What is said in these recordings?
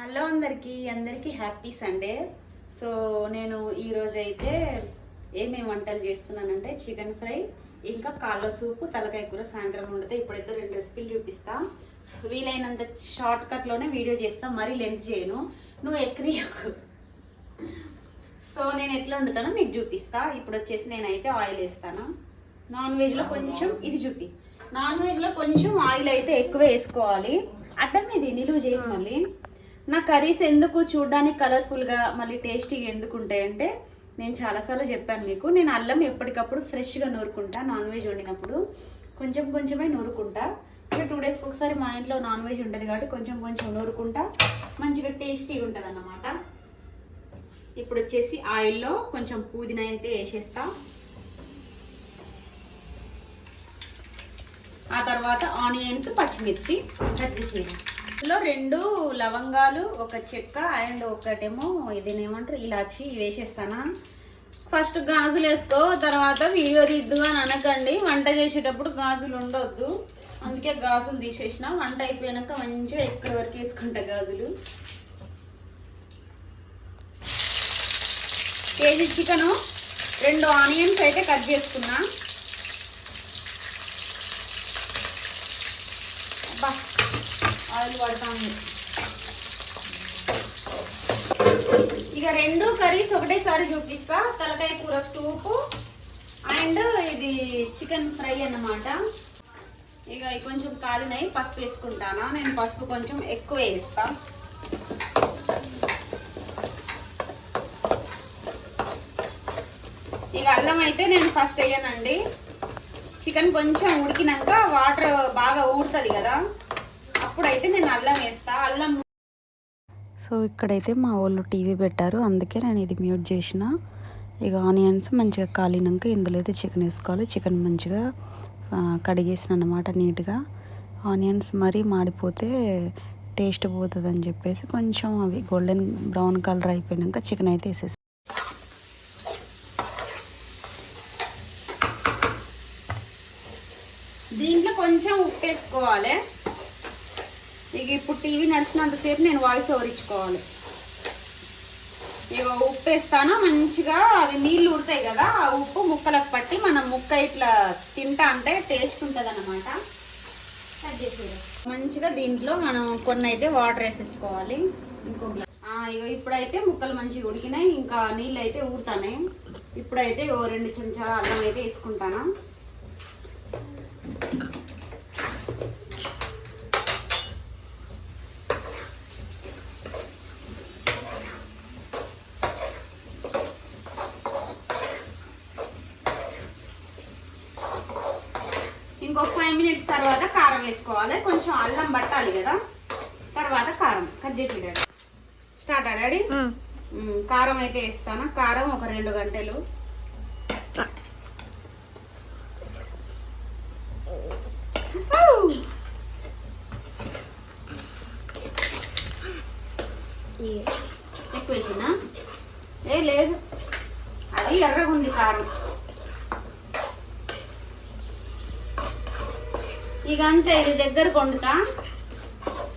Hello అందరికీ అందరికీ happy Sunday. So నేను ఈరోజు అయితే ఏమేమి వంటలు చేస్తున్నానంటే చికెన్ ఫ్రై ఇంకా కాళ్ళ సూపు తలకాయ కూర సాయంత్రం వండితే ఇప్పుడైతే రెండు రెసిపీలు చూపిస్తా. వీలైనంత షార్ట్ కట్లోనే వీడియో చేస్తాను మరీ లెంత్ చేయను. నువ్వు ఎక్రియకు సో నేను ఎట్లా వండుతానో మీకు చూపిస్తా. ఇప్పుడు వచ్చేసి నేనైతే ఆయిల్ వేస్తాను. నాన్ వెజ్లో కొంచెం ఇది చూపి. నాన్ వెజ్లో కొంచెం ఆయిల్ అయితే ఎక్కువ వేసుకోవాలి. అడ్డం ఇది నిలువ చేయదు మళ్ళీ. నా కర్రీస్ ఎందుకు చూడడానికి కలర్ఫుల్గా మళ్ళీ టేస్టీగా ఎందుకు ఉంటాయంటే నేను చాలాసార్లు చెప్పాను మీకు. నేను అల్లం ఎప్పటికప్పుడు ఫ్రెష్గా నూరుకుంటా నాన్ వెజ్ వండినప్పుడు. కొంచెం కొంచెమే నూరుకుంటా. ఇక టూ డేస్కి ఒకసారి మా ఇంట్లో నాన్ వెజ్ ఉంటుంది కాబట్టి కొంచెం కొంచెం నూరుకుంటా. మంచిగా టేస్టీగా ఉంటుంది అన్నమాట ఇప్పుడు వచ్చేసి ఆయిల్లో కొంచెం పుదీనా అయితే వేసేస్తా. ఆ తర్వాత ఆనియన్స్ పచ్చిమిర్చి కట్ చేయాలి ఇందులో రెండు లవంగాలు ఒక చెక్క అండ్ ఒకటేమో ఇదేనేమంటారు ఇలాచి వేసేస్తానా. ఫస్ట్ గాజులు వేసుకో తర్వాత వీడియో తీద్దు అని అనకండి. వంట చేసేటప్పుడు గాజులు ఉండొద్దు. అందుకే గాజులు తీసేసిన. వంట అయిపోయాక మంచిగా ఎక్కడి వరకు వేసుకుంటా గాజులు? కేజీ చికెను రెండు ఆనియన్స్ అయితే కట్ చేసుకున్నా. అబ్బా ఆయిల్ పడతాను. ఇక రెండు కర్రీస్ ఒకటేసారి చూపిస్తా. తలకాయ కూర సూపు అండ్ ఇది చికెన్ ఫ్రై అన్నమాట. ఇక ఇవి కొంచెం కాలినాయి పసుపు వేసుకుంటానా. నేను పసుపు కొంచెం ఎక్కువ వేస్తా. ఇక అల్లం అయితే నేను ఫస్ట్ వేయనండి. చికెన్ కొంచెం ఉడికినాక వాటర్ బాగా ఊడుతుంది కదా. అప్పుడైతే నేను అల్లం వేస్తా. అల్లం సో ఇక్కడైతే మా వాళ్ళు టీవీ పెట్టారు. అందుకే నేను ఇది మ్యూట్ చేసిన. ఇక ఆనియన్స్ మంచిగా కాలినాక ఇందులో అయితే చికెన్ వేసుకోవాలి. చికెన్ మంచిగా కడిగేసిన అనమాట నీట్గా. ఆనియన్స్ మరీ మాడిపోతే టేస్ట్ పోతుంది అని చెప్పేసి కొంచెం అవి గోల్డెన్ బ్రౌన్ కలర్ అయిపోయినాక చికెన్ అయితే వేసేసి. దీంట్లో కొంచెం ఉప్పు వేసుకోవాలి. ఇప్పుడు టీవీ నడిచినంతసేపు నేను వాయిస్ ఓవర్ ఇచ్చుకోవాలి. ఇక ఉప్పు వేస్తాను మంచిగా అది నీళ్ళు ఉడతాయి కదా ఆ ఉప్పు ముక్కలకు పట్టి మనం ముక్క ఇట్లా తింటా అంటే టేస్ట్ ఉంటుంది అనమాట మంచిగా దీంట్లో మనం కొన్ని అయితే వాటర్ వేసేసుకోవాలి. ఇంకో ఇక ఇగో ఇప్పుడైతే ముక్కలు మంచిగా ఉడికినాయి ఇంకా నీళ్ళు అయితే ఊరుతాయి ఇప్పుడైతే ఓ రెండు చెంచాల అల్లం అయితే వేసుకుంటాను. ఇంకో ఫైవ్ మినిట్స్ తర్వాత కారం వేసుకోవాలి. కొంచెం అల్లం పట్టాలి కదా. తర్వాత కారం కట్ చేసి డాడీ? స్టార్ట్ డాడీ కారం అయితే వేస్తాను. కారం ఒక రెండు గంటలు. ఎక్కువ వేసినా? ఏ లేదు. అది ఎర్రగుంది కారం. ఇక అంతే ఇది దగ్గర వండుతా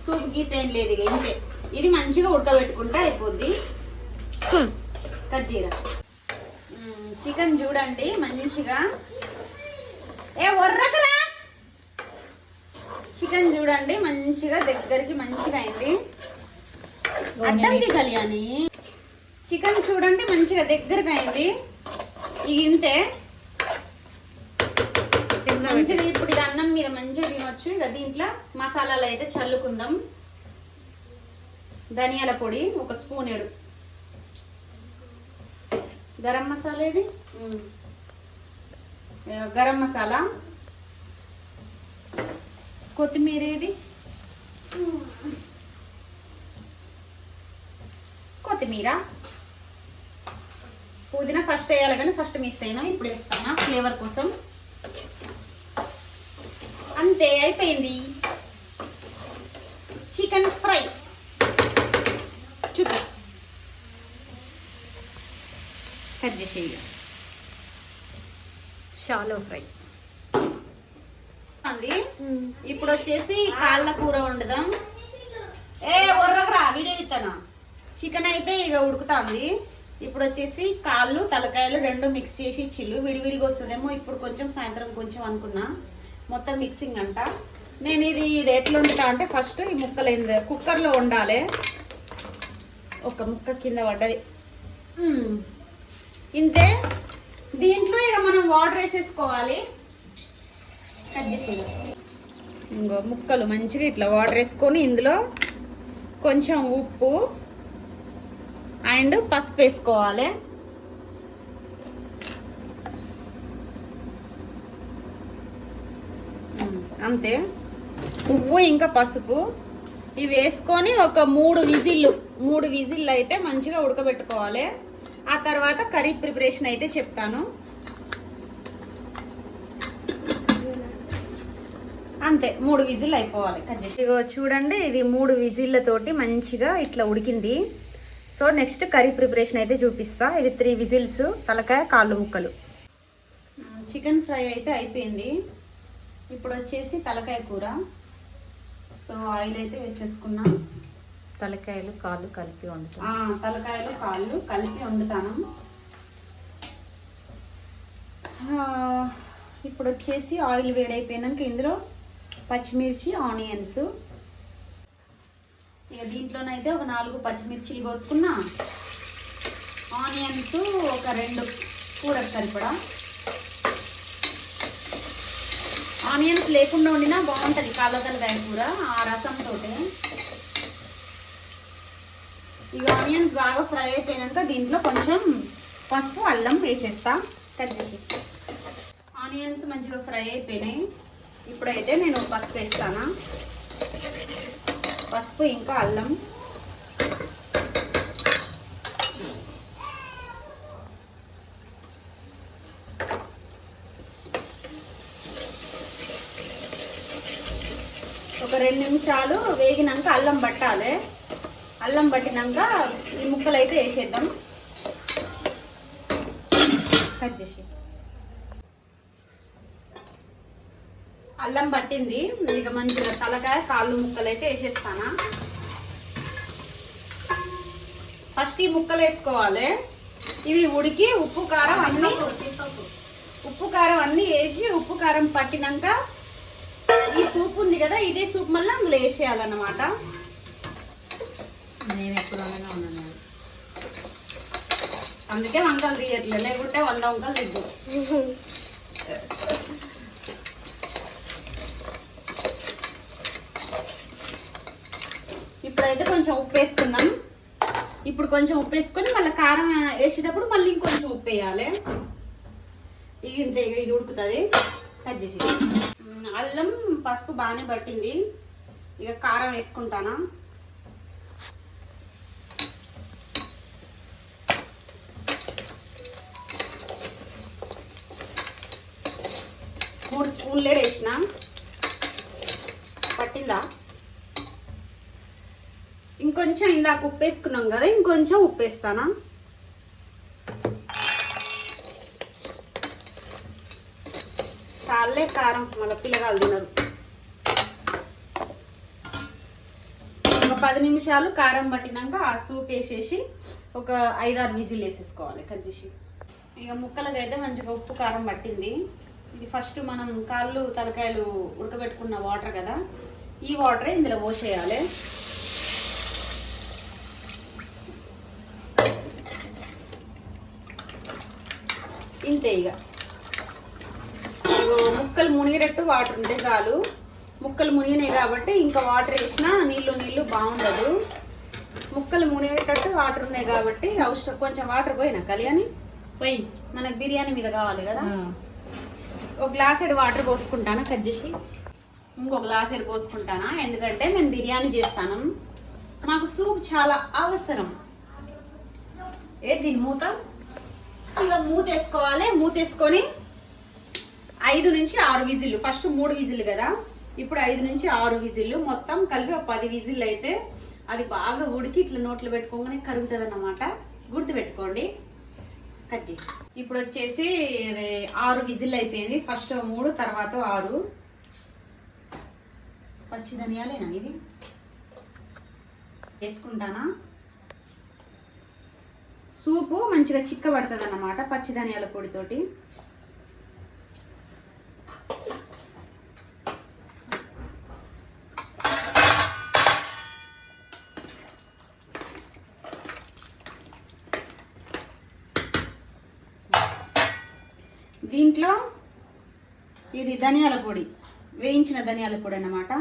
సూప్ గీత ఏం లేదు ఇక ఇంతే. ఇది మంచిగా ఉడకబెట్టుకుంటే అయిపోద్ది. కట్ చేయరా? చికెన్ చూడండి మంచిగా. ఏ ఒర్రకరా? చికెన్ చూడండి మంచిగా దగ్గరికి మంచిగా అయింది. అడ్డంది కళ్యాణి చికెన్ చూడండి మంచిగా దగ్గరకు అయింది. ఇక ఇంతే. మంచిగా ఇప్పుడు ఇది అన్నం మీద మంచిగా తినొచ్చు. ఇక దీంట్లో మసాలాలు అయితే చల్లుకుందాం. ధనియాల పొడి ఒక స్పూన్ ఎడు. గరం మసాలా. ఏ, గరం మసాలా. కొత్తిమీర ఏది? కొత్తిమీర. పుదీనా ఫస్ట్ వేయాలి కానీ ఫస్ట్ మిస్ అయినా ఇప్పుడు వేస్తాను? ఫ్లేవర్ కోసం. అంతే అయిపోయింది. చికెన్ ఫ్రై చూపి కట్ చేసేయ. షాలో ఫ్రై అంది. ఇప్పుడు వచ్చేసి కాళ్ళ కూర వండుదాం. ఏ ఒర్రకరా వీడియో ఇస్తాను చికెన్ అయితే ఇక ఉడుకుతుంది. ఇప్పుడు వచ్చేసి కాళ్ళు తలకాయలు రెండు మిక్స్ చేసి ఇచ్చిల్లు విడివిడిగా వస్తుందేమో ఇప్పుడు కొంచెం సాయంత్రం కొంచెం అనుకున్నా. మొత్తం మిక్సింగ్ అంట. నేను ఇది ఇది ఎట్లా వండుతా అంటే ఫస్ట్ ఈ ముక్కలు ఏంది కుక్కర్లో వండాలి. ఒక ముక్క కింద పడ్డది. ఇంతే. దీంట్లో ఇక మనం వాటర్ వేసేసుకోవాలి. ఇంకో ముక్కలు మంచిగా ఇట్లా వాటర్ వేసుకొని ఇందులో కొంచెం ఉప్పు అండ్ పసుపు వేసుకోవాలి. అంతే. ఉప్పు ఇంకా పసుపు. ఇవి వేసుకొని ఒక మూడు విజిల్లు మూడు విజిల్లు అయితే మంచిగా ఉడకబెట్టుకోవాలి. ఆ తర్వాత కర్రీ ప్రిపరేషన్ అయితే చెప్తాను. అంతే మూడు విజిల్ అయిపోవాలి కట్ ఇగో చూడండి ఇది మూడు విజిల్లతోటి మంచిగా ఇట్లా ఉడికింది. సో నెక్స్ట్ కర్రీ ప్రిపరేషన్ అయితే చూపిస్తా. ఇది త్రీ విజిల్స్ తలకాయ కాళ్ళు ముక్కలు. చికెన్ ఫ్రై అయితే అయిపోయింది. ఇప్పుడు వచ్చేసి తలకాయ కూర. సో ఆయిల్ అయితే వేసేసుకున్నాం. తలకాయలు కాళ్ళు కలిపి వండుతాం. ఆ, తలకాయలు కాళ్ళు కలిపి వండుతాను. ఇప్పుడు వచ్చేసి ఆయిల్ వేడైపోయినాక ఇందులో పచ్చిమిర్చి ఆనియన్స్. ఇక దీంట్లోనైతే ఒక నాలుగు పచ్చిమిర్చిలు కోసుకున్నా ఆనియన్స్ ఒక రెండు కూరకు సరిపడా. ఆనియన్స్ లేకుండా వండినా బాగుంటుంది తలకాయ కూర ఆ రసంతో ఇక ఆనియన్స్ బాగా ఫ్రై అయిపోయినాక దీంట్లో కొంచెం పసుపు అల్లం వేసేస్తా. చేసి ఆనియన్స్ మంచిగా ఫ్రై అయిపోయినాయి. ఇప్పుడైతే నేను పసుపు వేస్తానా? పసుపు ఇంకా అల్లం. రెండు నిమిషాలు వేగినాక అల్లం పట్టాలి. అల్లం పట్టినాక ఈ ముక్కలు అయితే వేసేద్దాం. కట్ చేసి. అల్లం పట్టింది. ఇక మంచిగా తలకాయ కాళ్ళు ముక్కలు అయితే వేసేస్తానా. ఫస్ట్ ఈ ముక్కలు వేసుకోవాలి. ఇవి ఉడికి ఉప్పు కారం అన్ని ఉప్పు కారం అన్ని వేసి ఉప్పు కారం పట్టినాక ఈ సూప్ ఉంది కదా ఇదే సూప్ మళ్ళీ అందులో వేసేయాలన్నమాట. నేను ఎప్పుడైనా ఉన్నాను అందుకే వంకలు తీయట్లే లేకుంటే వంద వంకలు దిద్దు ఇప్పుడైతే కొంచెం ఉప్పు వేసుకుందాం. ఇప్పుడు కొంచెం ఉప్పు వేసుకొని మళ్ళీ కారం వేసేటప్పుడు మళ్ళీ ఇంకొంచెం ఉప్పు వేయాలి. ఇక ఇది ఉడుకుతుంది. కట్ చేసి అల్లం పసుపు బాగానే పట్టింది. ఇక కారం వేసుకుంటానా? మూడు స్పూన్లే వేసిన. పట్టిందా? ఇంకొంచెం ఇందాక ఉప్పు వేసుకున్నాం కదా ఇంకొంచెం ఉప్పు వేస్తానా? చాలే కారం మళ్ళీ పిల్లగాలు తినరు. ఒక పది నిమిషాలు కారం పట్టినాక ఆ సూప్ వేసేసి ఒక ఐదారు విజిల్ వేసేసుకోవాలి కట్ చేసి. ఇక ముక్కలకి అయితే మంచిగా ఉప్పు కారం పట్టింది. ఇది ఫస్ట్ మనం కాళ్ళు తలకాయలు ఉడకబెట్టుకున్న వాటర్ కదా ఈ వాటరే ఇందులో పోసేయాలి. ఇంతే ఇక. మునిగేటట్టు వాటర్ ఉంటే చాలు. ముక్కలు మునిగినాయి కాబట్టి ఇంకా వాటర్ వేసినా నీళ్ళు నీళ్ళు బాగుండదు. ముక్కలు మునిగేటట్టు వాటర్ ఉన్నాయి కాబట్టి అవసరం కొంచెం వాటర్ పోయినా కళ్యాణి? పోయి. మనకు బిర్యానీ మీద కావాలి కదా? ఒక గ్లాసెడ్ వాటర్ పోసుకుంటానా కట్ చేసి ఇంకో గ్లాసెడ్ పోసుకుంటానా? ఎందుకంటే మేము బిర్యానీ చేస్తాను. మాకు సూప్ చాలా అవసరం. ఏ దీని మూత? ఇక మూత వేసుకోవాలి. మూత వేసుకొని ఐదు నుంచి ఆరు విజిల్లు. ఫస్ట్ మూడు విజిల్లు కదా? ఇప్పుడు ఐదు నుంచి ఆరు విజిల్లు. మొత్తం కలిపి ఒక పది విజిల్లు అయితే అది బాగా ఉడికి ఇట్లా నోట్లో పెట్టుకోగానే కరుగుతుంది అన్నమాట గుర్తుపెట్టుకోండి కజ్జి ఇప్పుడు వచ్చేసి ఆరు విజిల్ అయిపోయింది. ఫస్ట్ మూడు తర్వాత ఆరు. పచ్చి ధనియాలేనా ఇవి? వేసుకుంటానా? సూపు మంచిగా చిక్క పడుతుంది అన్నమాట పచ్చి ధనియాల పొడితోటి దీంట్లో ఇది ధనియాల పొడి. వేయించిన ధనియాల పొడి అన్నమాట.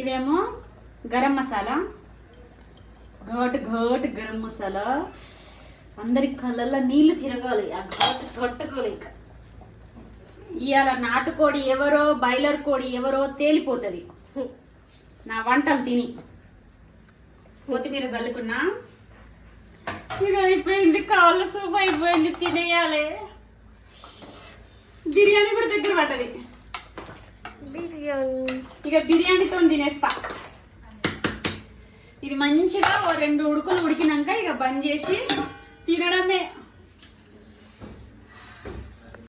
ఇదేమో గరం మసాలా. ఘాట్ ఘాట్ గరం మసాలా. అందరి కళ్ళల్లో నీళ్ళు తిరగాలి. ఆ ఘాట్ తట్టుకోలేక ఇవాళ నాటుకోడి ఎవరో బాయిలర్ కోడి ఎవరో తేలిపోతుంది. నా వంటలు తిని. కొత్తిమీర చల్లుకున్నా. ఇక అయిపోయింది. కాళ్ళ సూప్ అయిపోయింది. తినేయాలి. బిర్యానీ కూడా దగ్గర పట్టది బిర్యానీ. ఇక బిర్యానీతో తినేస్తా. ఇది మంచిగా రెండు ఉడుకులు ఉడికినాక ఇక బంద్ చేసి తినడమే.